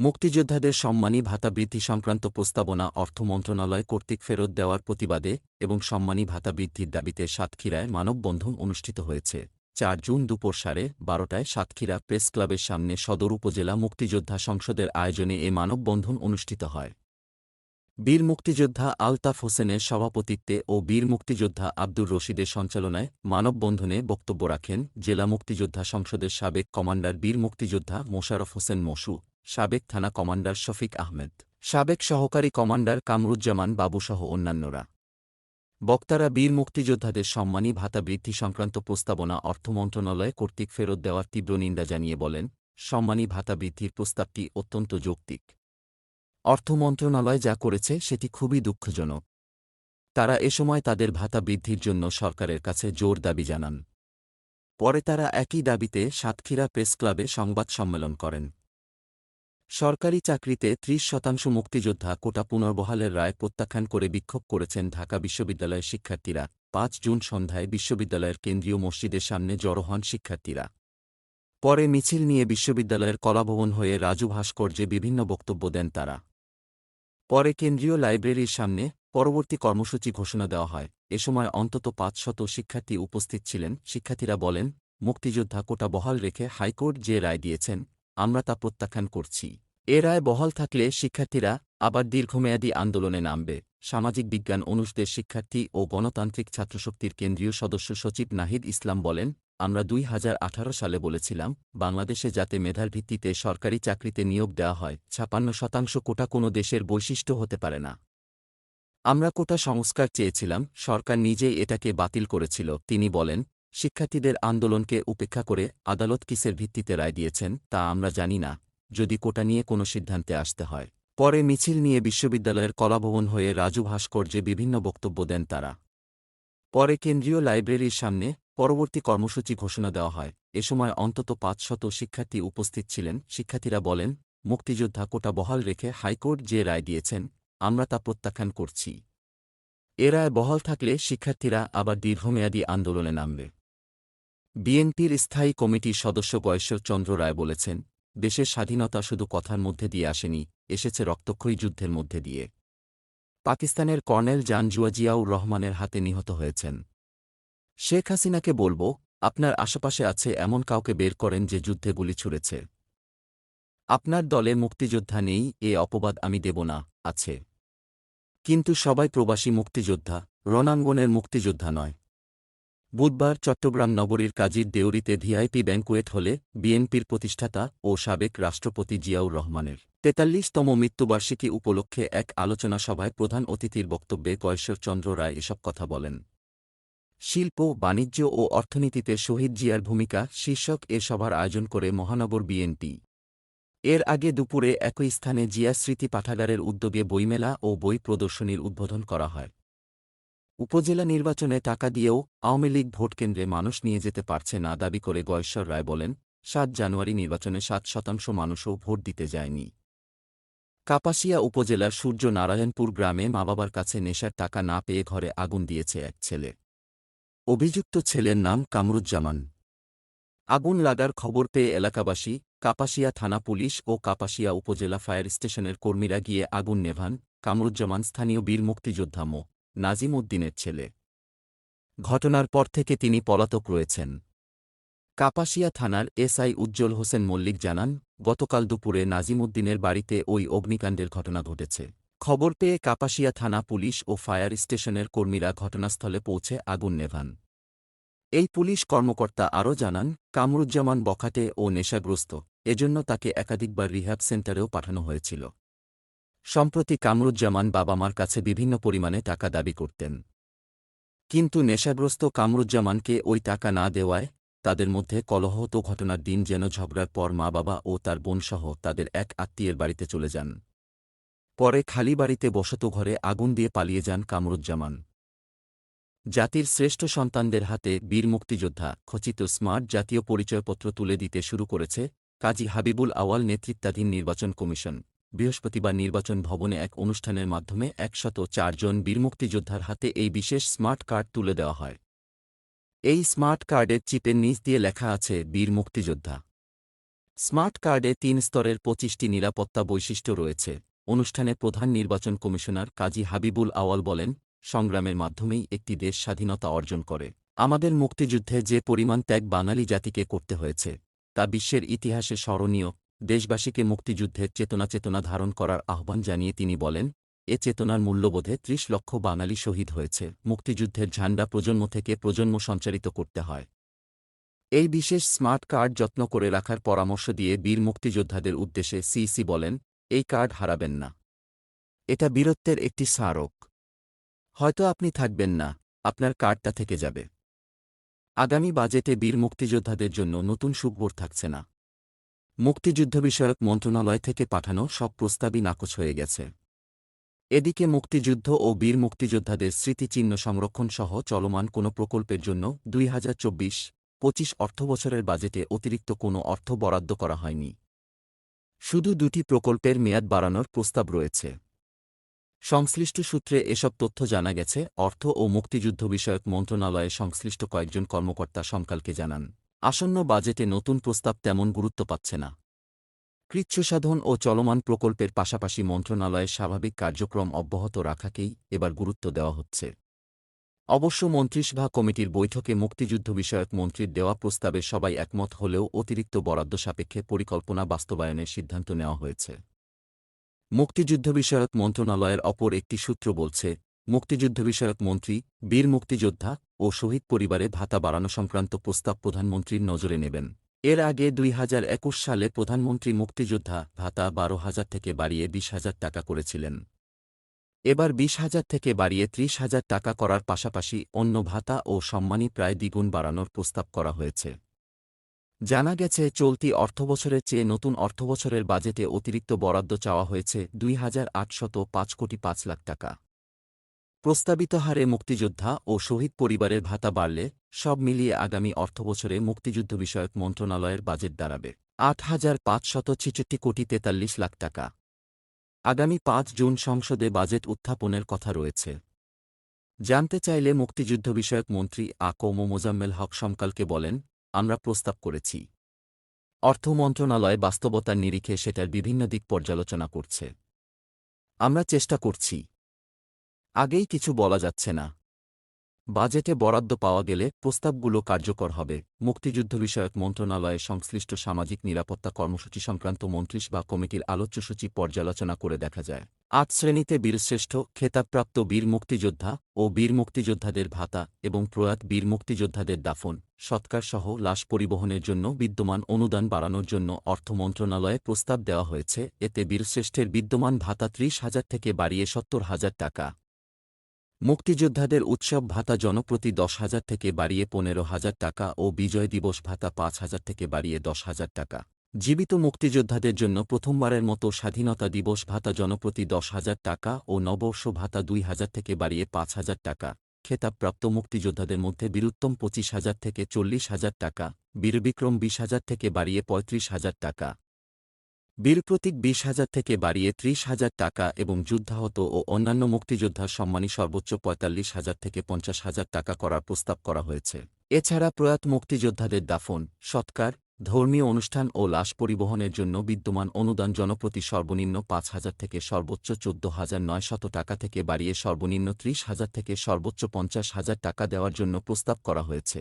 মুক্তিযোদ্ধাদের সম্মানী ভাতা বৃদ্ধি সংক্রান্ত প্রস্তাবনা অর্থ মন্ত্রণালয় কর্তৃক ফেরত দেওয়ার প্রতিবাদে এবং সম্মানী ভাতা বৃদ্ধির দাবিতে সাতক্ষীরায় মানববন্ধন অনুষ্ঠিত হয়েছে। চার জুন দুপুর সাড়ে বারোটায় সাতক্ষীরা প্রেস ক্লাবের সামনে সদর উপজেলা মুক্তিযোদ্ধা সংসদের আয়োজনে এ মানববন্ধন অনুষ্ঠিত হয়। বীর মুক্তিযোদ্ধা আলতাফ হোসেনের সভাপতিত্বে ও বীর মুক্তিযোদ্ধা আব্দুর রশিদের সঞ্চালনায় মানববন্ধনে বক্তব্য রাখেন জেলা মুক্তিযোদ্ধা সংসদের সাবেক কমান্ডার বীর মুক্তিযোদ্ধা মোশারফ হোসেন মসু। সাবেক থানা কমান্ডার শফিক আহমেদ, সাবেক সহকারী কমান্ডার কামরুজ্জামান বাবুসহ অন্যান্যরা। বক্তারা বীর মুক্তিযোদ্ধাদের সম্মানী ভাতা বৃদ্ধি সংক্রান্ত প্রস্তাবনা অর্থ মন্ত্রণালয় কর্তৃক ফেরত দেওয়ার তীব্র নিন্দা জানিয়ে বলেন, সম্মানী ভাতা বৃদ্ধির প্রস্তাবটি অত্যন্ত যৌক্তিক। অর্থ মন্ত্রণালয় যা করেছে সেটি খুবই দুঃখজনক। তারা এ সময় তাদের ভাতা বৃদ্ধির জন্য সরকারের কাছে জোর দাবি জানান। পরে তারা একই দাবিতে সাতক্ষীরা প্রেস ক্লাবে সংবাদ সম্মেলন করেন। সরকারি চাকরিতে ত্রিশ শতাংশ মুক্তিযোদ্ধা কোটা পুনর্বহালের রায় প্রত্যাখ্যান করে বিক্ষোভ করেছেন ঢাকা বিশ্ববিদ্যালয়ের শিক্ষার্থীরা। পাঁচ জুন সন্ধ্যায় বিশ্ববিদ্যালয়ের কেন্দ্রীয় মসজিদের সামনে জড়ো হন শিক্ষার্থীরা। পরে মিছিল নিয়ে বিশ্ববিদ্যালয়ের কলাভবন হয়ে রাজু ভাস্কর্যে বিভিন্ন বক্তব্য দেন তারা। পরে কেন্দ্রীয় লাইব্রেরির সামনে পরবর্তী কর্মসূচি ঘোষণা দেওয়া হয়। এ সময় অন্তত পাঁচশত শিক্ষার্থী উপস্থিত ছিলেন। শিক্ষার্থীরা বলেন, মুক্তিযোদ্ধা কোটা বহাল রেখে হাইকোর্ট যে রায় দিয়েছেন আমরা তা প্রত্যাখ্যান করছি। এ রায় বহাল থাকলে শিক্ষার্থীরা আবার দীর্ঘমেয়াদী আন্দোলনে নামবে। সামাজিক বিজ্ঞান অনুষদের শিক্ষার্থী ও গণতান্ত্রিক ছাত্রশক্তির কেন্দ্রীয় সদস্য সচিব নাহিদ ইসলাম বলেন, আমরা দুই হাজার আঠারো সালে বলেছিলাম, বাংলাদেশে যাতে মেধার ভিত্তিতে সরকারি চাকরিতে নিয়োগ দেওয়া হয়, ছাপান্ন শতাংশ কোটা কোনো দেশের বৈশিষ্ট্য হতে পারে না। আমরা কোটা সংস্কার চেয়েছিলাম, সরকার নিজেই এটাকে বাতিল করেছিল। তিনি বলেন শিক্ষার্থীদের আন্দোলনকে উপেক্ষা করে আদালত কিসের ভিত্তিতে রায় দিয়েছেন তা আমরা জানি না, যদি কোটা নিয়ে কোনো সিদ্ধান্তে আসতে হয়। পরে মিছিল নিয়ে বিশ্ববিদ্যালয়ের কলাভবন হয়ে রাজু ভাস্কর্যে বিভিন্ন বক্তব্য দেন তারা। পরে কেন্দ্রীয় লাইব্রেরির সামনে পরবর্তী কর্মসূচি ঘোষণা দেওয়া হয়। এ সময় অন্তত পাঁচশত শিক্ষার্থী উপস্থিত ছিলেন। শিক্ষার্থীরা বলেন, মুক্তিযোদ্ধা কোটা বহাল রেখে হাইকোর্ট যে রায় দিয়েছেন, আমরা তা প্রত্যাখ্যান করছি। এ রায় বহাল থাকলে শিক্ষার্থীরা আবার দীর্ঘমেয়াদী আন্দোলনে নামবে। বিএনপির স্থায়ী কমিটির সদস্য গয়েশ্বর চন্দ্র রায় বলেছেন, দেশের স্বাধীনতা শুধু কথার মধ্যে দিয়ে আসেনি, এসেছে রক্তক্ষয়ী যুদ্ধের মধ্যে দিয়ে। পাকিস্তানের কর্নেল জান জুয়াজিয়াউর রহমানের হাতে নিহত হয়েছেন। শেখ হাসিনাকে বলব, আপনার আশেপাশে আছে এমন কাউকে বের করেন যে যুদ্ধে গুলি ছুড়েছে। আপনার দলে মুক্তিযোদ্ধা নেই, এ অপবাদ আমি দেব না, আছে। কিন্তু সবাই প্রবাসী মুক্তিযোদ্ধা, রণাঙ্গনের মুক্তিযোদ্ধা নয়। বুধবার চট্টগ্রাম নগরীর কাজীর দেউরিতে ভিআইপি ব্যাঙ্কুয়েট হলে বিএনপির প্রতিষ্ঠাতা ও সাবেক রাষ্ট্রপতি জিয়াউর রহমানের তেতাল্লিশতম মৃত্যুবার্ষিকী উপলক্ষে এক আলোচনা সভায় প্রধান অতিথির বক্তব্যে চন্দ্র রায় এসব কথা বলেন। শিল্প, বাণিজ্য ও অর্থনীতিতে শহীদ জিয়ার ভূমিকা শীর্ষক এ সভার আয়োজন করে মহানগর বিএনপি। এর আগে দুপুরে একই স্থানে জিয়া স্মৃতি পাঠাগারের উদ্যোগে বইমেলা ও বই প্রদর্শনীর উদ্বোধন করা হয়। উপজেলা নির্বাচনে টাকা দিয়েও আওয়ামী লীগ ভোটকেন্দ্রে মানুষ নিয়ে যেতে পারছে না দাবি করে গয়েশ্বর রায় বলেন, সাত জানুয়ারি নির্বাচনে সাত শতাংশ মানুষও ভোট দিতে যায়নি। কাপাসিয়া উপজেলার সূর্য নারায়ণপুর গ্রামে মা বাবার কাছে নেশার টাকা না পেয়ে ঘরে আগুন দিয়েছে এক ছেলে। অভিযুক্ত ছেলের নাম কামরুজ্জামান। আগুন লাগার খবর পেয়ে এলাকাবাসী, কাপাসিয়া থানা পুলিশ ও কাপাসিয়া উপজেলা ফায়ার স্টেশনের কর্মীরা গিয়ে আগুন নেভান, কামরুজ্জামান স্থানীয় বীর মুক্তিযোদ্ধা মো। নাজিম উদ্দিনের ছেলে। ঘটনার পর থেকে তিনি পলাতক রয়েছেন। কাপাসিয়া থানার এসআই উজ্জ্বল হোসেন মল্লিক জানান, গতকাল দুপুরে নাজিমুদ্দিনের বাড়িতে ওই অগ্নিকাণ্ডের ঘটনা ঘটেছে। খবর পেয়ে কাপাসিয়া থানা পুলিশ ও ফায়ার স্টেশনের কর্মীরা ঘটনাস্থলে পৌঁছে আগুন নেভান। এই পুলিশ কর্মকর্তা আরও জানান, কামরুজ্জামান বখাটে ও নেশাগ্রস্ত, এজন্য তাকে একাধিকবার রিহ্যাব সেন্টারেও পাঠানো হয়েছিল। সম্প্রতি কামরুজ্জামান বাবা মার কাছে বিভিন্ন পরিমাণে টাকা দাবি করতেন। কিন্তু নেশাগ্রস্ত কামরুজ্জামানকে ওই টাকা না দেওয়ায় তাদের মধ্যে কলহত ঘটনার দিন যেন ঝগড়ার পর মা বাবা ও তার বোনসহ তাদের এক আত্মীয়ের বাড়িতে চলে যান। পরে খালি বাড়িতে বসত ঘরে আগুন দিয়ে পালিয়ে যান কামরুজ্জামান। জাতির শ্রেষ্ঠ সন্তানদের হাতে বীর মুক্তিযোদ্ধা খচিত স্মার্ট জাতীয় পরিচয়পত্র তুলে দিতে শুরু করেছে কাজী হাবিবুল আওয়াল নেতৃত্বাধীন নির্বাচন কমিশন। বৃহস্পতিবার নির্বাচন ভবনে এক অনুষ্ঠানের মাধ্যমে একশত চারজন বীর মুক্তিযোদ্ধার হাতে এই বিশেষ স্মার্ট কার্ড তুলে দেওয়া হয়। এই স্মার্ট কার্ডের চিপের নিচ দিয়ে লেখা আছে, বীর মুক্তিযোদ্ধা। স্মার্ট কার্ডে তিন স্তরের পঁচিশটি নিরাপত্তা বৈশিষ্ট্য রয়েছে। অনুষ্ঠানে প্রধান নির্বাচন কমিশনার কাজী হাবিবুল আওয়াল বলেন, সংগ্রামের মাধ্যমেই একটি দেশ স্বাধীনতা অর্জন করে। আমাদের মুক্তিযুদ্ধে যে পরিমাণ ত্যাগ বাঙালি জাতিকে করতে হয়েছে, তা বিশ্বের ইতিহাসে স্মরণীয় দেশবাসীকে মুক্তিযুদ্ধের চেতনা চেতনা ধারণ করার আহ্বান জানিয়ে তিনি বলেন, এ চেতনার মূল্যবোধে ত্রিশ লক্ষ বাঙালি শহীদ হয়েছে। মুক্তিযুদ্ধের ঝান্ডা প্রজন্ম থেকে প্রজন্ম সঞ্চারিত করতে হয়। এই বিশেষ স্মার্ট কার্ড যত্ন করে রাখার পরামর্শ দিয়ে বীর মুক্তিযোদ্ধাদের উদ্দেশ্যে সিইসি বলেন, এই কার্ড হারাবেন না। এটা বীরত্বের একটি স্মারক। হয়তো আপনি থাকবেন না, আপনার কার্ডটা থেকে যাবে। আগামী বাজেটে বীর মুক্তিযোদ্ধাদের জন্য নতুন সুখবর থাকছে না। মুক্তিযুদ্ধ বিষয়ক মন্ত্রণালয় থেকে পাঠানো সব প্রস্তাবই নাকচ হয়ে গেছে। এদিকে মুক্তিযুদ্ধ ও বীর মুক্তিযোদ্ধাদের স্মৃতিচিহ্ন সংরক্ষণ সহ চলমান কোনো প্রকল্পের জন্য দুই হাজার চব্বিশ পঁচিশ অর্থবছরের বাজেটে অতিরিক্ত কোনো অর্থ বরাদ্দ করা হয়নি। শুধু দুটি প্রকল্পের মেয়াদ বাড়ানোর প্রস্তাব রয়েছে। সংশ্লিষ্ট সূত্রে এসব তথ্য জানা গেছে, অর্থ ও মুক্তিযুদ্ধ বিষয়ক মন্ত্রণালয়ে সংশ্লিষ্ট কয়েকজন কর্মকর্তা সমকালকে জানান। আসন্ন বাজেটে নতুন প্রস্তাব তেমন গুরুত্ব পাচ্ছে না। কৃচ্ছসাধন ও চলমান প্রকল্পের পাশাপাশি মন্ত্রণালয়ের স্বাভাবিক কার্যক্রম অব্যাহত রাখাকেই এবার গুরুত্ব দেওয়া হচ্ছে। অবশ্য মন্ত্রিসভা কমিটির বৈঠকে মুক্তিযুদ্ধ বিষয়ক মন্ত্রীর দেওয়া প্রস্তাবে সবাই একমত হলেও অতিরিক্ত বরাদ্দ সাপেক্ষে পরিকল্পনা বাস্তবায়নের সিদ্ধান্ত নেওয়া হয়েছে। মুক্তিযুদ্ধ বিষয়ক মন্ত্রণালয়ের অপর একটি সূত্র বলছে মুক্তিযুদ্ধ বিষয়ক মন্ত্রী, বীর মুক্তিযোদ্ধা ও শহীদ পরিবারে ভাতা বাড়ানো সংক্রান্ত প্রস্তাব প্রধানমন্ত্রীর নজরে নেবেন। এর আগে দুই হাজার একুশ সালে প্রধানমন্ত্রী মুক্তিযোদ্ধা ভাতা বারো হাজার থেকে বাড়িয়ে বিশ হাজার টাকা করেছিলেন। এবার বিশ হাজার থেকে বাড়িয়ে ত্রিশ হাজার টাকা করার পাশাপাশি অন্য ভাতা ও সম্মানী প্রায় দ্বিগুণ বাড়ানোর প্রস্তাব করা হয়েছে। জানা গেছে, চলতি অর্থবছরের চেয়ে নতুন অর্থবছরের বাজেটে অতিরিক্ত বরাদ্দ চাওয়া হয়েছে দুই কোটি পাঁচ লাখ টাকা। প্রস্তাবিত হারে মুক্তিযোদ্ধা ও শহীদ পরিবারের ভাতা বাড়লে সব মিলিয়ে আগামী অর্থবছরে মুক্তিযুদ্ধ বিষয়ক মন্ত্রণালয়ের বাজেট দাঁড়াবে আট হাজার পাঁচশত ছেষট্টি কোটি তেতাল্লিশ লাখ টাকা। আগামী পাঁচ জুন সংসদে বাজেট উত্থাপনের কথা রয়েছে। জানতে চাইলে মুক্তিযুদ্ধ বিষয়ক মন্ত্রী আকৌম মোজাম্মেল হক সমকালকে বলেন, আমরা প্রস্তাব করেছি। অর্থ মন্ত্রণালয় বাস্তবতার নিরিখে সেটার বিভিন্ন দিক পর্যালোচনা করছে। আমরা চেষ্টা করছি। আগেই কিছু বলা যাচ্ছে না। বাজেটে বরাদ্দ পাওয়া গেলে প্রস্তাবগুলো কার্যকর হবে। মুক্তিযুদ্ধ বিষয়ক মন্ত্রণালয়ে সংশ্লিষ্ট সামাজিক নিরাপত্তা কর্মসূচি সংক্রান্ত মন্ত্রিসভা কমিটির আলোচ্যসূচি পর্যালোচনা করে দেখা যায়। আট শ্রেণীতে বীরশ্রেষ্ঠ, খেতাবপ্রাপ্ত বীর মুক্তিযোদ্ধা ও বীর মুক্তিযোদ্ধাদের ভাতা এবং প্রয়াত বীর মুক্তিযোদ্ধাদের দাফন সৎকারসহ লাশ পরিবহনের জন্য বিদ্যমান অনুদান বাড়ানোর জন্য অর্থ মন্ত্রণালয়ে প্রস্তাব দেওয়া হয়েছে। এতে বীরশ্রেষ্ঠের বিদ্যমান ভাতা ত্রিশ হাজার থেকে বাড়িয়ে সত্তর হাজার টাকা। মুক্তিযোদ্ধাদের উৎসব ভাতা জনপ্রতি দশ হাজার থেকে বাড়িয়ে পনেরো হাজার টাকা ও বিজয় দিবস ভাতা পাঁচ হাজার থেকে বাড়িয়ে দশ হাজার টাকা। জীবিত মুক্তিযোদ্ধাদের জন্য প্রথমবারের মতো স্বাধীনতা দিবস ভাতা জনপ্রতি দশ হাজার টাকা ও নববর্ষ ভাতা দুই হাজার থেকে বাড়িয়ে পাঁচ হাজার টাকা। খেতাবপ্রাপ্ত মুক্তিযোদ্ধাদের মধ্যে বীরুত্তম পঁচিশ হাজার থেকে চল্লিশ হাজার টাকা, বীরবিক্রম বিশ হাজার থেকে বাড়িয়ে পঁয়ত্রিশ হাজার টাকা। বীরপ্রতীক বিশ হাজার থেকে বাড়িয়ে ত্রিশ হাজার টাকা এবং যুদ্ধাহত ও অন্যান্য মুক্তিযোদ্ধার সম্মানী সর্বোচ্চ পঁয়তাল্লিশ হাজার থেকে পঞ্চাশ হাজার টাকা করার প্রস্তাব করা হয়েছে। এছাড়া প্রয়াত মুক্তিযোদ্ধাদের দাফন, সৎকার, ধর্মীয় অনুষ্ঠান ও লাশ পরিবহনের জন্য বিদ্যমান অনুদান জনপ্রতি সর্বনিম্ন পাঁচ হাজার থেকে সর্বোচ্চ চোদ্দ হাজার নয়শত টাকা থেকে বাড়িয়ে সর্বনিম্ন ত্রিশ হাজার থেকে সর্বোচ্চ পঞ্চাশ হাজার টাকা দেওয়ার জন্য প্রস্তাব করা হয়েছে।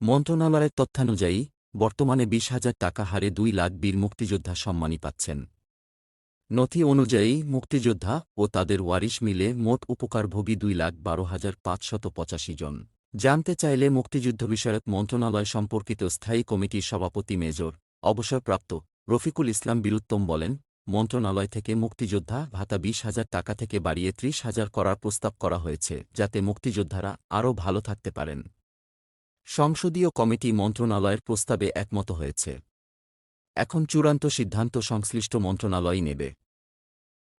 মন্ত্রণালয়ের তথ্যানুযায়ী বর্তমানে বিশ হাজার টাকা হারে দুই লাখ বীর মুক্তিযোদ্ধা সম্মানী পাচ্ছেন। নথি অনুযায়ী, মুক্তিযোদ্ধা ও তাদের ওয়ারিশ মিলে মোট উপকারভোগী দুই লাখ বারো হাজার পাঁচশত পঁচাশি জন। জানতে চাইলে মুক্তিযুদ্ধ বিষয়ক মন্ত্রণালয় সম্পর্কিত স্থায়ী কমিটির সভাপতি মেজর অবসরপ্রাপ্ত রফিকুল ইসলাম বীরুত্তম বলেন, মন্ত্রণালয় থেকে মুক্তিযোদ্ধা ভাতা বিশ হাজার টাকা থেকে বাড়িয়ে ত্রিশ হাজার করার প্রস্তাব করা হয়েছে, যাতে মুক্তিযোদ্ধারা আরও ভালো থাকতে পারেন। সংসদীয় কমিটি মন্ত্রণালয়ের প্রস্তাবে একমত হয়েছে। এখন চূড়ান্ত সিদ্ধান্ত সংশ্লিষ্ট মন্ত্রণালয়ই নেবে।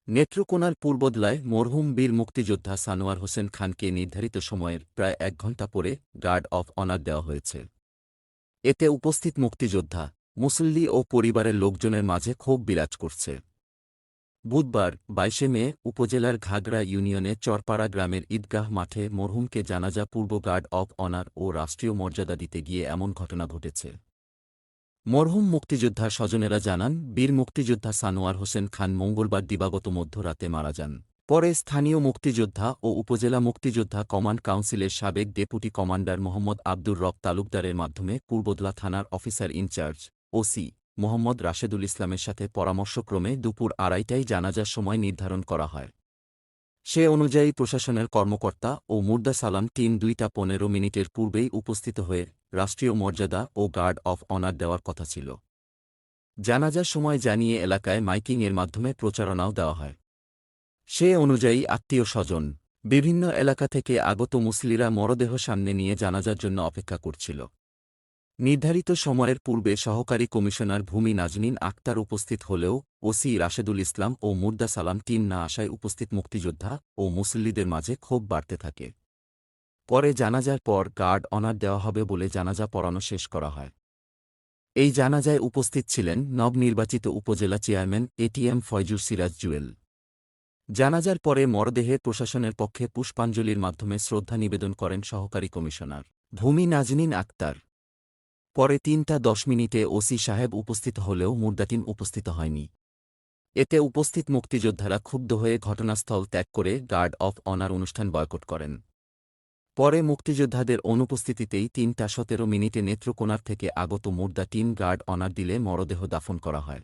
নেত্রকোনার পূর্বদলায় মরহুম বীর মুক্তিযোদ্ধা সানোয়ার হোসেন খানকে নির্ধারিত সময়ের প্রায় এক ঘণ্টা পরে গার্ড অফ অনার দেওয়া হয়েছে। এতে উপস্থিত মুক্তিযোদ্ধা, মুসল্লি ও পরিবারের লোকজনের মাঝে ক্ষোভ বিরাজ করছে। বুধবার, বাইশে মে, উপজেলার ঘাগড়া ইউনিয়নে চরপাড়া গ্রামের ঈদগাহ মাঠে মরহুমকে জানাজা পূর্ব গার্ড অব অনার ও রাষ্ট্রীয় মর্যাদা দিতে গিয়ে এমন ঘটনা ঘটেছে। মরহুম মুক্তিযোদ্ধার স্বজনেরা জানান, বীর মুক্তিযোদ্ধা সানোয়ার হোসেন খান মঙ্গলবার দিবাগত মধ্যরাতে মারা যান। পরে স্থানীয় মুক্তিযোদ্ধা ও উপজেলা মুক্তিযোদ্ধা কমান্ড কাউন্সিলের সাবেক ডেপুটি কমান্ডার মোহাম্মদ আব্দুর রব তালুকদারের মাধ্যমে পূর্বদলা থানার officer in charge, OC Mohammad Rashedul ইসলামের সাথে পরামর্শক্রমে দুপুর আড়াইটায় জানাজার সময় নির্ধারণ করা হয়। সে অনুযায়ী প্রশাসনের কর্মকর্তা ও মুর্দা সালাম টিম দুইটা পনেরো মিনিটের পূর্বেই উপস্থিত হয়ে রাষ্ট্রীয় মর্যাদা ও গার্ড অফ অনার দেওয়ার কথা ছিল। জানাজার সময় জানিয়ে এলাকায় মাইকিংয়ের মাধ্যমে প্রচারণাও দেওয়া হয়। সে অনুযায়ী আত্মীয় স্বজন, বিভিন্ন এলাকা থেকে আগত মুসলিরা মরদেহ সামনে নিয়ে জানাজার জন্য অপেক্ষা করছিল। নির্ধারিত সময়ের পূর্বে সহকারী কমিশনার ভূমি নাজনীন আক্তার উপস্থিত হলেও ওসি রাশেদুল ইসলাম ও মুর্দা সালাম টিম না আসায় উপস্থিত মুক্তিযোদ্ধা ও মুসল্লিদের মাঝে ক্ষোভ বাড়তে থাকে। পরে জানাজার পর গার্ড অনার দেওয়া হবে বলে জানাজা পড়ানো শেষ করা হয়। এই জানাজায় উপস্থিত ছিলেন নবনির্বাচিত উপজেলা চেয়ারম্যান এটিএম ফয়জুর সিরাজ জুয়েল। জানাজার পরে মরদেহে প্রশাসনের পক্ষে পুষ্পাঞ্জলির মাধ্যমে শ্রদ্ধা নিবেদন করেন সহকারী কমিশনার ভূমি নাজনীন আক্তার। পরে তিনটা দশ মিনিটে ওসি সাহেব উপস্থিত হলেও মুর্দাটিন উপস্থিত হয়নি। এতে উপস্থিত মুক্তিযোদ্ধারা ক্ষুব্ধ হয়ে ঘটনাস্থল ত্যাগ করে গার্ড অফ অনার অনুষ্ঠান বয়কট করেন। পরে মুক্তিযোদ্ধাদের অনুপস্থিতিতেই তিনটা সতেরো মিনিটে নেত্রকোনার থেকে আগত মুর্দা টিম গার্ড অনার দিলে মরদেহ দাফন করা হয়।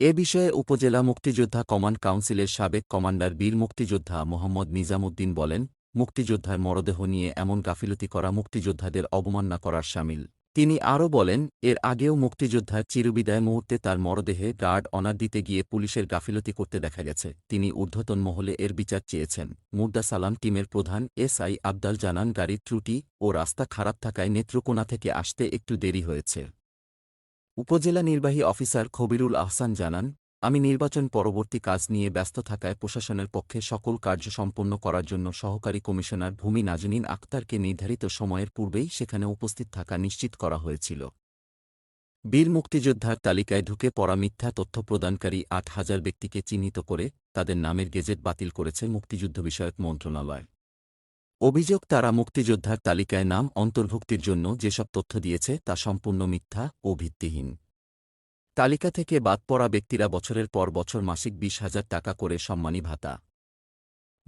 এ বিষয়ে উপজেলা মুক্তিযোদ্ধা কমান্ড কাউন্সিলের সাবেক কমান্ডার বীর মুক্তিযোদ্ধা মোহাম্মদ নিজামুদ্দিন বলেন, মুক্তিযোদ্ধার মরদেহ নিয়ে এমন গাফিলতি করা মুক্তিযোদ্ধাদের অবমাননা করার সামিল। তিনি আরও বলেন, এর আগেও মুক্তিযোদ্ধার চিরবিদায় মুহূর্তে তার মরদেহে গার্ড অনার দিতে গিয়ে পুলিশের গাফিলতি করতে দেখা গেছে। তিনি ঊর্ধ্বতন মহলে এর বিচার চেয়েছেন। মুর্দা সালাম টিমের প্রধান এসআই আবদাল জানান, গাড়ির ত্রুটি ও রাস্তা খারাপ থাকায় নেত্রকোনা থেকে আসতে একটু দেরি হয়েছে। উপজেলা নির্বাহী অফিসার খবিরুল আহসান জানান আমি নির্বাচন পরবর্তী কাজ নিয়ে ব্যস্ত থাকায় প্রশাসনের পক্ষে সকল কার্য সম্পন্ন করার জন্য সহকারী কমিশনার ভূমি নাজনীন আক্তারকে নির্ধারিত সময়ের পূর্বেই সেখানে উপস্থিত থাকা নিশ্চিত করা হয়েছিল। বীর মুক্তিযোদ্ধার তালিকায় ঢুকে পড়া মিথ্যা তথ্য প্রদানকারী আট হাজার ব্যক্তিকে চিহ্নিত করে তাদের নামের গেজেট বাতিল করেছে মুক্তিযুদ্ধ বিষয়ক মন্ত্রণালয়। অভিযোগ, তারা মুক্তিযোদ্ধার তালিকায় নাম অন্তর্ভুক্তির জন্য যেসব তথ্য দিয়েছে তা সম্পূর্ণ মিথ্যা ও ভিত্তিহীন। তালিকা থেকে বাদ পড়া ব্যক্তিরা বছরের পর বছর মাসিক বিশ হাজার টাকা করে সম্মানী ভাতা।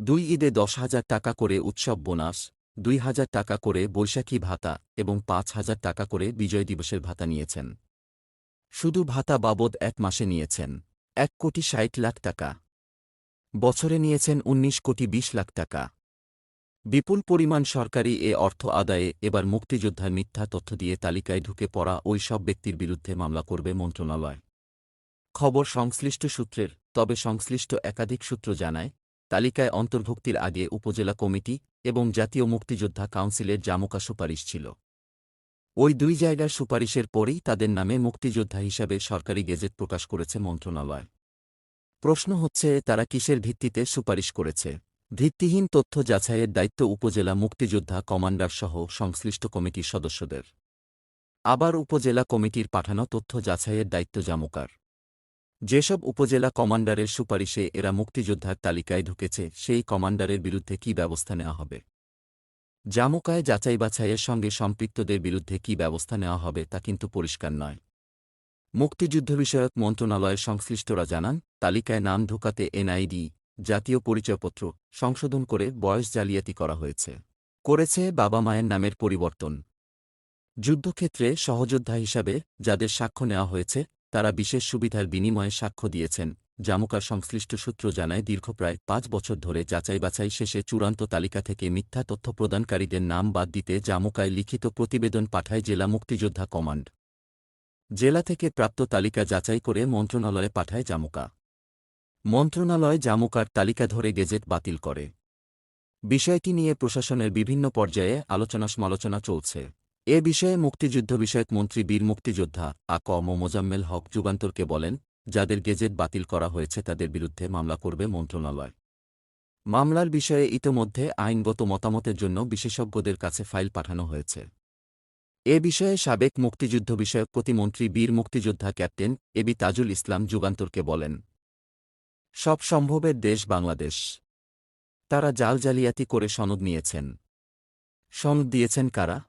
দুই ঈদে দশ হাজার টাকা করে উৎসব বোনাস, দুই হাজার টাকা করে বৈশাখী ভাতা এবং পাঁচ হাজার টাকা করে বিজয় দিবসের ভাতা নিয়েছেন। শুধু ভাতা বাবদ এক মাসে নিয়েছেন, এক কোটি ষাট লাখ টাকা। বছরে নিয়েছেন ১৯ কোটি ২০ লাখ টাকা। বিপুল পরিমাণ সরকারি এ অর্থ আদায়ে এবার মুক্তিযোদ্ধার মিথ্যা তথ্য দিয়ে তালিকায় ঢুকে পড়া ওই সব ব্যক্তির বিরুদ্ধে মামলা করবে মন্ত্রণালয়। খবর সংশ্লিষ্ট সূত্রের, তবে সংশ্লিষ্ট একাধিক সূত্র জানায়, তালিকায় অন্তর্ভুক্তির আগে উপজেলা কমিটি এবং জাতীয় মুক্তিযোদ্ধা কাউন্সিলের জামুকা সুপারিশ ছিল। ওই দুই জায়গার সুপারিশের পরেই তাদের নামে মুক্তিযোদ্ধা হিসাবে সরকারি গেজেট প্রকাশ করেছে মন্ত্রণালয়। প্রশ্ন হচ্ছে, তারা কিসের ভিত্তিতে সুপারিশ করেছে? ভিত্তিহীন তথ্য যাচাইয়ের দায়িত্ব উপজেলা মুক্তিযোদ্ধা কমান্ডার সহ সংশ্লিষ্ট কমিটির সদস্যদের। আবার উপজেলা কমিটির পাঠানো তথ্য যাচাইয়ের দায়িত্ব জামুকার। যেসব উপজেলা কমান্ডারের সুপারিশে এরা মুক্তিযোদ্ধার তালিকায় ঢুকেছে, সেই কমান্ডারের বিরুদ্ধে কি ব্যবস্থা নেওয়া হবে? জামুকায় যাচাই বাছাইয়ের সঙ্গে সম্পৃক্তদের বিরুদ্ধে কি ব্যবস্থা নেওয়া হবে তা কিন্তু পরিষ্কার নয়। মুক্তিযুদ্ধ বিষয়ক মন্ত্রণালয়ের সংশ্লিষ্টরা জানান, তালিকায় নাম ঢোকাতে এনআইডি জাতীয় পরিচয়পত্র সংশোধন করে বয়স জালিয়াতি করা হয়েছে। করেছে বাবা মায়ের নামের পরিবর্তন। যুদ্ধক্ষেত্রে সহযোদ্ধা হিসাবে যাদের সাক্ষ্য নেওয়া হয়েছে, তারা বিশেষ সুবিধার বিনিময়ে সাক্ষ্য দিয়েছেন, জামুকার সংশ্লিষ্ট সূত্র জানায় দীর্ঘ প্রায় পাঁচ বছর ধরে যাচাই বাছাই শেষে চূড়ান্ত তালিকা থেকে মিথ্যা তথ্য প্রদানকারীদের নাম বাদ দিতে জামুকায় লিখিত প্রতিবেদন পাঠায় জেলা মুক্তিযোদ্ধা কমান্ড। জেলা থেকে প্রাপ্ত তালিকা যাচাই করে মন্ত্রণালয়ে পাঠায় জামুকা। মন্ত্রণালয় জামুকার তালিকা ধরে গেজেট বাতিল করে। বিষয়টি নিয়ে প্রশাসনের বিভিন্ন পর্যায়ে আলোচনা সমালোচনা চলছে। এ বিষয়ে মুক্তিযুদ্ধ বিষয়ক মন্ত্রী বীর মুক্তিযোদ্ধা আ ম মোজাম্মেল হক যুগান্তরকে বলেন, যাদের গেজেট বাতিল করা হয়েছে তাদের বিরুদ্ধে মামলা করবে মন্ত্রণালয়। মামলার বিষয়ে ইতোমধ্যে আইনগত মতামতের জন্য বিশেষজ্ঞদের কাছে ফাইল পাঠানো হয়েছে। এ বিষয়ে সাবেক মুক্তিযুদ্ধ বিষয়ক প্রতিমন্ত্রী বীর মুক্তিযোদ্ধা ক্যাপ্টেন এবি তাজুল ইসলাম যুগান্তরকে বলেন সব সম্ভবের দেশ বাংলাদেশ। তারা জাল জালিয়াতি করে সনদ নিয়েছেন। সনদ দিয়েছেন কারা?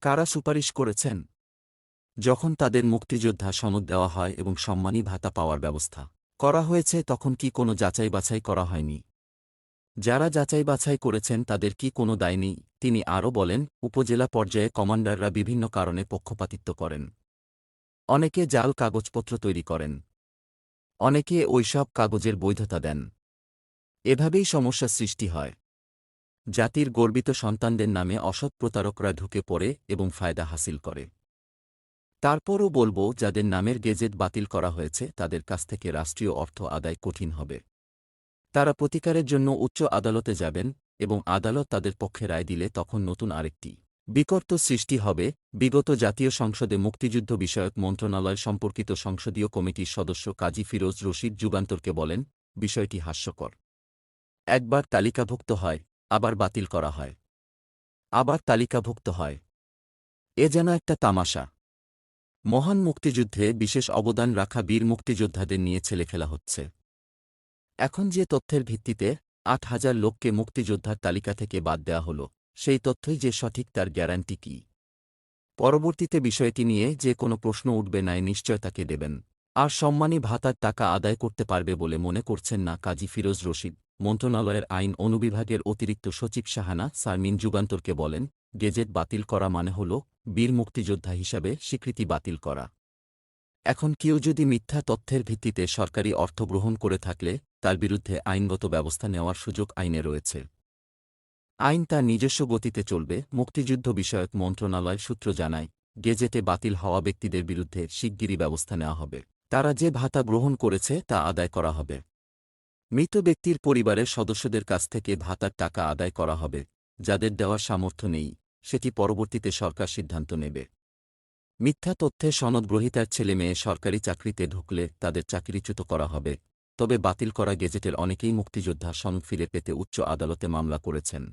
কারা সুপারিশ করেছেন? যখন তাদের মুক্তিযোদ্ধা সনদ দেওয়া হয় এবং সম্মানী ভাতা পাওয়ার ব্যবস্থা করা হয়েছে, তখন কি কোনো যাচাই বাছাই করা হয়নি? যারা যাচাই বাছাই করেছেন, তাদের কি কোনো দায় নেই? তিনি আরও বলেন, উপজেলা পর্যায়ে কমান্ডাররা বিভিন্ন কারণে পক্ষপাতিত্ব করেন। অনেকে জাল কাগজপত্র তৈরি করেন। অনেকে ওইসব কাগজের বৈধতা দেন। এভাবেই সমস্যা সৃষ্টি হয়। জাতির গর্বিত সন্তানদের নামে অসৎ প্রতারকরা ঢুকে পড়ে এবং ফায়দা হাসিল করে। তারপরও বলব, যাদের নামের গেজেট বাতিল করা হয়েছে, তাদের কাছ থেকে রাষ্ট্রীয় অর্থ আদায় কঠিন হবে। তারা প্রতিকারের জন্য উচ্চ আদালতে যাবেন এবং আদালত তাদের পক্ষে রায় দিলে তখন নতুন আরেকটি বিকর্ত সৃষ্টি হবে, বিগত জাতীয় সংসদে মুক্তিযুদ্ধ বিষয়ক মন্ত্রণালয় সম্পর্কিত সংসদীয় কমিটির সদস্য কাজী ফিরোজ রশিদ যুগান্তরকে বলেন, বিষয়টি হাস্যকর। একবার তালিকাভুক্ত হয়, আবার বাতিল করা হয়। আবার তালিকাভুক্ত হয়। এ যেন একটা তামাশা। মহান মুক্তিযুদ্ধে বিশেষ অবদান রাখা বীর মুক্তিযোদ্ধাদের নিয়ে ছেলেখেলা হচ্ছে। এখন যে তথ্যের ভিত্তিতে আট হাজার লোককে মুক্তিযোদ্ধার তালিকা থেকে বাদ দেওয়া হল সেই তথ্যই যে সঠিক তার গ্যারান্টি কি। পরবর্তীতে বিষয়টি নিয়ে যে কোনো প্রশ্ন উঠবে নাই নিশ্চয় তাকে দেবেন। আর সম্মানী ভাতার টাকা আদায় করতে পারবে বলে মনে করছেন না কাজী ফিরোজ রশিদ। মন্ত্রণালয়ের আইন অনুবিভাগের অতিরিক্ত সচিব শাহানা সারমিন যুগান্তরকে বলেন, গেজেট বাতিল করা মানে হল বীর মুক্তিযোদ্ধা হিসাবে স্বীকৃতি বাতিল করা। এখন কেউ যদি মিথ্যা তথ্যের ভিত্তিতে সরকারি অর্থ গ্রহণ করে থাকলে তার বিরুদ্ধে আইনগত ব্যবস্থা নেওয়ার সুযোগ আইনে রয়েছে। আইন তার নিজস্ব গতিতে চলবে, মুক্তিযুদ্ধ বিষয়ক মন্ত্রণালয় সূত্র জানায়, গেজেটে বাতিল হওয়া ব্যক্তিদের বিরুদ্ধে শিগগিরই ব্যবস্থা নেওয়া হবে। তারা যে ভাতা গ্রহণ করেছে তা আদায় করা হবে। মৃত ব্যক্তির পরিবারের সদস্যদের কাছ থেকে ভাতার টাকা আদায় করা হবে, যাদের দেওয়ার সামর্থ্য নেই, সেটি পরবর্তীতে সরকার সিদ্ধান্ত নেবে। মিথ্যা তথ্যে সনদগ্রহিতার ছেলে মেয়ে সরকারি চাকরিতে ঢুকলে তাদের চাকরিচ্যুত করা হবে, তবে বাতিল করা গেজেটের অনেকেই মুক্তিযোদ্ধা সনদ ফিরে পেতে উচ্চ আদালতে মামলা করেছেন।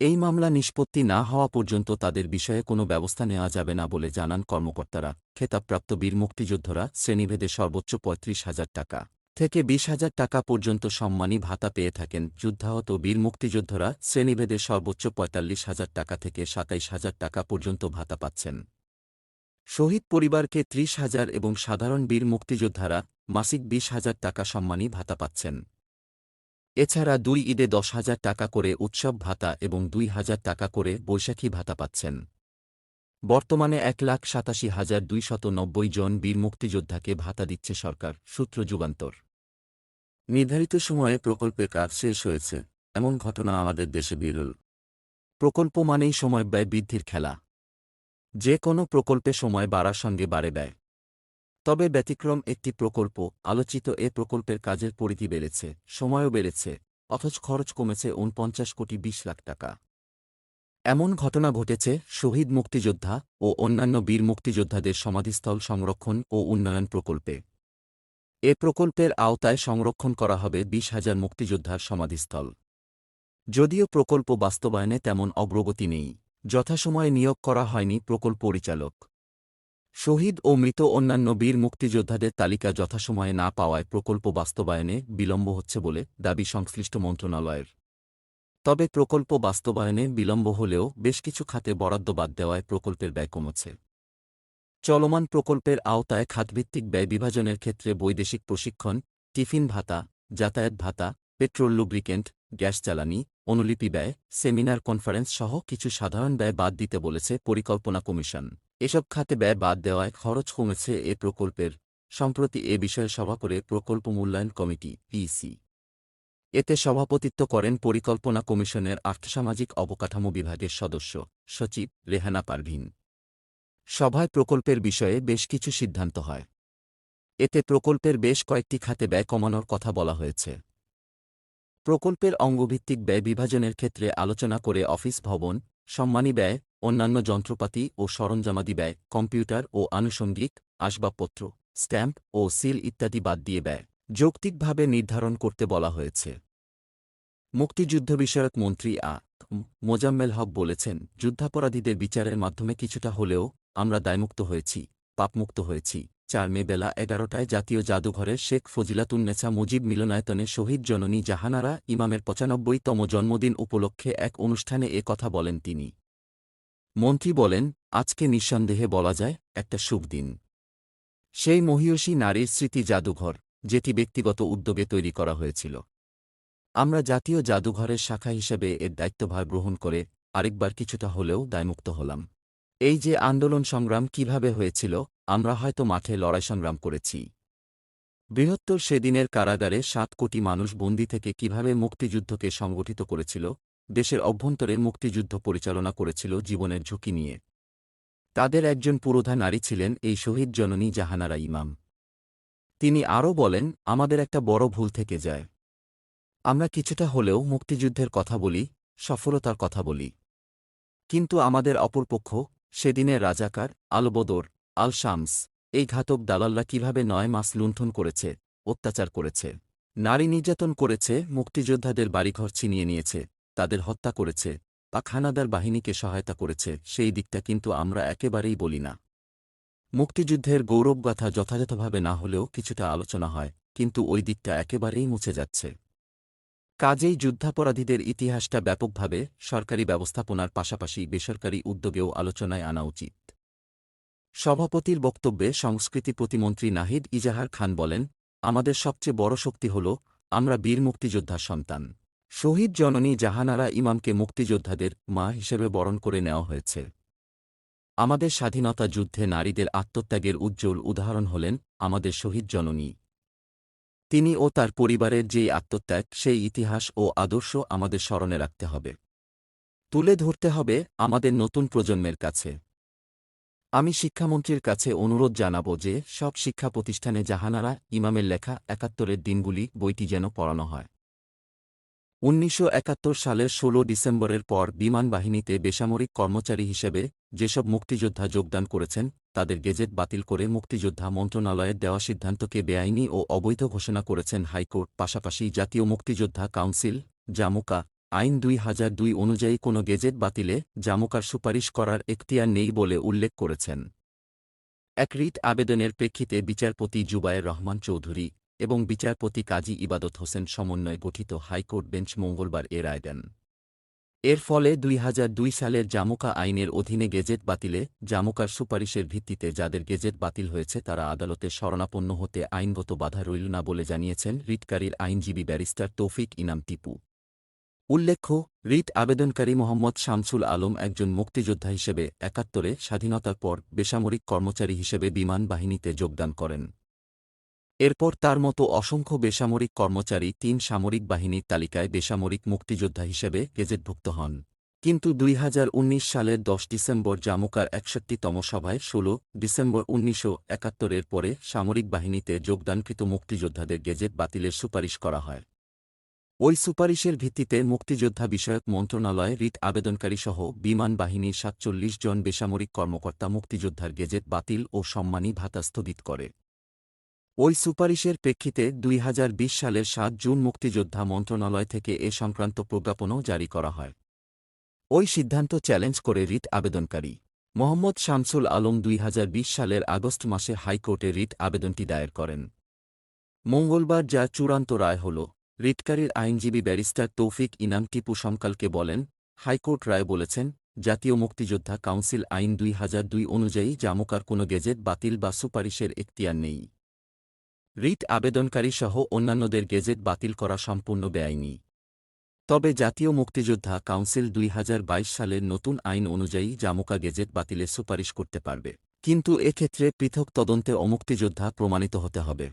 এই মামলা নিষ্পত্তি না হওয়া পর্যন্ত তাদের বিষয়ে কোনো ব্যবস্থা নেওয়া যাবে না বলে জানান কর্মকর্তারা। খেতাবপ্রাপ্ত বীর মুক্তিযোদ্ধরা শ্রেণীভেদে সর্বোচ্চ পঁয়ত্রিশ হাজার টাকা থেকে বিশ হাজার টাকা পর্যন্ত সম্মানী ভাতা পেয়ে থাকেন যুদ্ধাহত বীর মুক্তিযোদ্ধরা শ্রেণীভেদে সর্বোচ্চ পঁয়তাল্লিশ হাজার টাকা থেকে সাতাইশ হাজার টাকা পর্যন্ত ভাতা পাচ্ছেন। শহীদ পরিবারকে ত্রিশ হাজার এবং সাধারণ বীর মুক্তিযোদ্ধারা মাসিক বিশ হাজার টাকা সম্মানী ভাতা পাচ্ছেন। এছাড়া দুই ঈদে দশ হাজার টাকা করে উৎসব ভাতা এবং দুই হাজার টাকা করে বৈশাখী ভাতা পাচ্ছেন। বর্তমানে এক লাখ সাতাশি হাজার দুইশত নব্বই জন বীর মুক্তিযোদ্ধাকে ভাতা দিচ্ছে সরকার, সূত্র যুগান্তর। নির্ধারিত সময়ে প্রকল্পের কাজ শেষ হয়েছে, এমন ঘটনা আমাদের দেশে বিরল। প্রকল্প মানেই সময় ব্যয় বৃদ্ধির খেলা। যে কোনো প্রকল্পে সময় বাড়ার সঙ্গে বাড়ে ব্যয়। তবে ব্যতিক্রম একটি প্রকল্প, আলোচিত এ প্রকল্পের কাজের পরিধি বেড়েছে, সময়ও বেড়েছে, অথচ খরচ কমেছে উনপঞ্চাশ কোটি বিশ লাখ টাকা। এমন ঘটনা ঘটেছে শহীদ মুক্তিযোদ্ধা ও অন্যান্য বীর মুক্তিযোদ্ধাদের সমাধিস্থল সংরক্ষণ ও উন্নয়ন প্রকল্পে। এ প্রকল্পের আওতায় সংরক্ষণ করা হবে বিশ হাজার মুক্তিযোদ্ধার সমাধিস্থল। যদিও প্রকল্প বাস্তবায়নে তেমন অগ্রগতি নেই, যথাসময়ে নিয়োগ করা হয়নি প্রকল্প পরিচালক। শহীদ ও মৃত অন্যান্য বীর মুক্তিযোদ্ধাদের তালিকা যথাসময়ে না পাওয়ায় প্রকল্প বাস্তবায়নে বিলম্ব হচ্ছে বলে দাবি সংশ্লিষ্ট মন্ত্রণালয়ের। তবে প্রকল্প বাস্তবায়নে বিলম্ব হলেও বেশ কিছু খাতে বরাদ্দ বাদ দেওয়ায় প্রকল্পের ব্যয় কমেছে। চলমান প্রকল্পের আওতায় খাতভিত্তিক ব্যয় বিভাজনের ক্ষেত্রে বৈদেশিক প্রশিক্ষণ, টিফিন ভাতা, যাতায়াত ভাতা, পেট্রোল লুব্রিকেন্ট, গ্যাস জ্বালানি, অনুলিপি ব্যয়, সেমিনার কনফারেন্স সহ কিছু সাধারণ ব্যয় বাদ দিতে বলেছে পরিকল্পনা কমিশন। এসব খাতে ব্যয় বাদ দেওয়ায় খরচ কমেছে এ প্রকল্পের, সম্প্রতি এ বিষয়ে সভা করে প্রকল্প মূল্যায়ন কমিটি, পিসি। এতে সভাপতিত্ব করেন পরিকল্পনা কমিশনের আর্থসামাজিক অবকাঠামো বিভাগের সদস্য, সচিব রেহানা পারভিন। সভায় প্রকল্পের বিষয়ে বেশ কিছু সিদ্ধান্ত হয়। এতে প্রকল্পের বেশ কয়েকটি খাতে ব্যয় কমানোর কথা বলা হয়েছে। প্রকল্পের অঙ্গভিত্তিক ব্যয় বিভাজনের ক্ষেত্রে আলোচনা করে অফিস ভবন সম্মানী ব্যয়, অন্যান্য যন্ত্রপাতি ও সরঞ্জামাদি ব্যয়, কম্পিউটার ও আনুষঙ্গিক আসবাবপত্র, স্ট্যাম্প ও সিল ইত্যাদি বাদ দিয়ে ব্যয়, যৌক্তিকভাবে নির্ধারণ করতে বলা হয়েছে। মুক্তিযুদ্ধ বিষয়ক মন্ত্রী আ মোজাম্মেল হক বলেছেন, যুদ্ধাপরাধীদের বিচারের মাধ্যমে কিছুটা হলেও আমরা দায়মুক্ত হয়েছি, পাপমুক্ত হয়েছি। চার মে বেলা এগারোটায় জাতীয় জাদুঘরের শেখ ফজিলাতুন্নেছা মুজিব মিলনায়তনে শহীদ জননী জাহানারা ইমামের পঁচানব্বইতম জন্মদিন উপলক্ষে এক অনুষ্ঠানে এ কথা বলেন তিনি। মন্ত্রী বলেন, আজকে নিঃসন্দেহে বলা যায়, একটা শুভ দিন। সেই মহিয়সী নারীর স্মৃতি জাদুঘর, যেটি ব্যক্তিগত উদ্যোগে তৈরি করা হয়েছিল। আমরা জাতীয় জাদুঘরের শাখা হিসেবে এর দায়িত্বভার গ্রহণ করে আরেকবার কিছুটা হলেও দায়মুক্ত হলাম। এই যে আন্দোলন সংগ্রাম কীভাবে হয়েছিল আমরা হয়তো মাঠে লড়াই সংগ্রাম করেছি। বৃহত্তর সেদিনের কারাগারে সাত কোটি মানুষ বন্দি থেকে কীভাবে মুক্তিযুদ্ধকে সংগঠিত করেছিল, দেশের অভ্যন্তরে মুক্তিযুদ্ধ পরিচালনা করেছিল জীবনের ঝুঁকি নিয়ে। তাদের একজন পুরোধা নারী ছিলেন এই শহীদ জননী জাহানারা ইমাম। তিনি আরও বলেন, আমাদের একটা বড় ভুল থেকে যায়। আমরা কিছুটা হলেও মুক্তিযুদ্ধের কথা বলি, সফলতার কথা বলি। কিন্তু আমাদের অপরপক্ষ সেদিনের রাজাকার আলবদর আল শামস এই ঘাতক দালালরা কীভাবে নয় মাস লুণ্ঠন করেছে, অত্যাচার করেছে। নারী নির্যাতন করেছে, মুক্তিযোদ্ধাদের বাড়িঘর ছিনিয়ে নিয়েছে, তাদের হত্যা করেছে বা খানাদার বাহিনীকে সহায়তা করেছে, সেই দিকটা কিন্তু আমরা একেবারেই বলি না। মুক্তিযুদ্ধের গৌরবগাথা যথাযথভাবে না হলেও কিছুটা আলোচনা হয়, কিন্তু ওই দিকটা একেবারেই মুছে যাচ্ছে। কাজেই যুদ্ধাপরাধীদের ইতিহাসটা ব্যাপকভাবে সরকারি ব্যবস্থাপনার পাশাপাশি বেসরকারি উদ্যোগেও আলোচনায় আনা উচিত। সভাপতির বক্তব্যে সংস্কৃতি প্রতিমন্ত্রী নাহিদ ইজাহার খান বলেন, আমাদের সবচেয়ে বড় শক্তি হল, আমরা বীর মুক্তিযোদ্ধার সন্তান। শহীদ জননী জাহানারা ইমামকে মুক্তিযোদ্ধাদের মা হিসেবে বরণ করে নেওয়া হয়েছে। আমাদের স্বাধীনতা যুদ্ধে নারীদের আত্মত্যাগের উজ্জ্বল উদাহরণ হলেন আমাদের শহীদ জননী। তিনি ও তার পরিবারের যেই আত্মত্যাগ, সেই ইতিহাস ও আদর্শ আমাদের স্মরণে রাখতে হবে। তুলে ধরতে হবে আমাদের নতুন প্রজন্মের কাছে। আমি শিক্ষামন্ত্রীর কাছে অনুরোধ জানাব যে, সব শিক্ষা প্রতিষ্ঠানে জাহানারা ইমামের লেখা একাত্তরের দিনগুলি বইটি যেন পড়ানো হয়। উনিশশো সালের ১৬ ডিসেম্বরের পর বিমান বাহিনীতে বেসামরিক কর্মচারী হিসেবে যেসব মুক্তিযোদ্ধা যোগদান করেছেন, তাদের গেজেট বাতিল করে মুক্তিযোদ্ধা মন্ত্রণালয়ের দেওয়া সিদ্ধান্তকে বেআইনি ও অবৈধ ঘোষণা করেছেন হাইকোর্ট, পাশাপাশি জাতীয় মুক্তিযোদ্ধা কাউন্সিল, জামুকা আইন দুই হাজার দুই অনুযায়ী কোনো গেজেট বাতিলে জামুকার সুপারিশ করার এখতিয়ার নেই বলে উল্লেখ করেছেন। এক রিট আবেদনের প্রেক্ষিতে বিচারপতি জুবায়ের রহমান চৌধুরী এবং বিচারপতি কাজী ইবাদত হোসেন সমন্বয়ে গঠিত হাইকোর্ট বেঞ্চ মঙ্গলবার এ রায় দেন। এর ফলে দুই দুই সালের জামুকা আইনের অধীনে গেজেট বাতিলে জামুকার সুপারিশের ভিত্তিতে যাদের গেজেট বাতিল হয়েছে তারা আদালতে শরণাপন্ন হতে আইনগত বাধা রইল না বলে জানিয়েছেন রিটকারীর আইনজীবী ব্যারিস্টার তৌফিক ইনাম টিপু। উল্লেখ্য, রিট আবেদনকারী মোহাম্মদ শামসুল আলম একজন মুক্তিযোদ্ধা হিসেবে একাত্তরে স্বাধীনতার পর বেসামরিক কর্মচারী হিসেবে বিমান বাহিনীতে যোগদান করেন। এরপর তার মতো অসংখ্য বেসামরিক কর্মচারী তিন সামরিক বাহিনীর তালিকায় বেসামরিক মুক্তিযোদ্ধা হিসেবে গেজেটভুক্ত হন। কিন্তু দুই সালের দশ ডিসেম্বর জামুকার একষট্টিতম সভায় ১৬ ডিসেম্বর উনিশশো একাত্তরের পরে সামরিক বাহিনীতে যোগদানকৃত মুক্তিযোদ্ধাদের গেজেট বাতিলের সুপারিশ করা হয়। ওই সুপারিশের ভিত্তিতে মুক্তিযোদ্ধা বিষয়ক মন্ত্রণালয়ে রিট আবেদনকারীসহ বিমান বাহিনীর সাতচল্লিশ জন বেসামরিক কর্মকর্তা মুক্তিযোদ্ধার গেজেট বাতিল ও সম্মানী ভাতা স্থগিত করে। ওই সুপারিশের প্রেক্ষিতে দুই হাজার বিশ সালের সাত জুন মুক্তিযোদ্ধা মন্ত্রণালয় থেকে এ সংক্রান্ত প্রজ্ঞাপনও জারি করা হয়। ওই সিদ্ধান্ত চ্যালেঞ্জ করে রিট আবেদনকারী মোহাম্মদ শামসুল আলম দুই হাজার বিশ সালের আগস্ট মাসে হাইকোর্টে রিট আবেদনটি দায়ের করেন। মঙ্গলবার যা চূড়ান্ত রায় হল রিটকারীর আইনজীবী ব্যারিস্টার তৌফিক ইনাম টিপু সমকালকে বলেন, হাইকোর্ট রায় বলেছেন, জাতীয় মুক্তিযোদ্ধা কাউন্সিল আইন দুই হাজার দুই অনুযায়ী জামুকার কোনো গেজেট বাতিল বা সুপারিশের এখতিয়ার নেই। রিট আবেদনকারী সহ অন্যান্যদের গেজেট বাতিল করা সম্পূর্ণ বেআইনি। তবে জাতীয় মুক্তিযোদ্ধা কাউন্সিল দুই হাজার বাইশ সালের নতুন আইন অনুযায়ী জামুকা গেজেট বাতিলের সুপারিশ করতে পারবে। কিন্তু এক্ষেত্রে পৃথক তদন্তে অমুক্তিযোদ্ধা প্রমাণিত হতে হবে।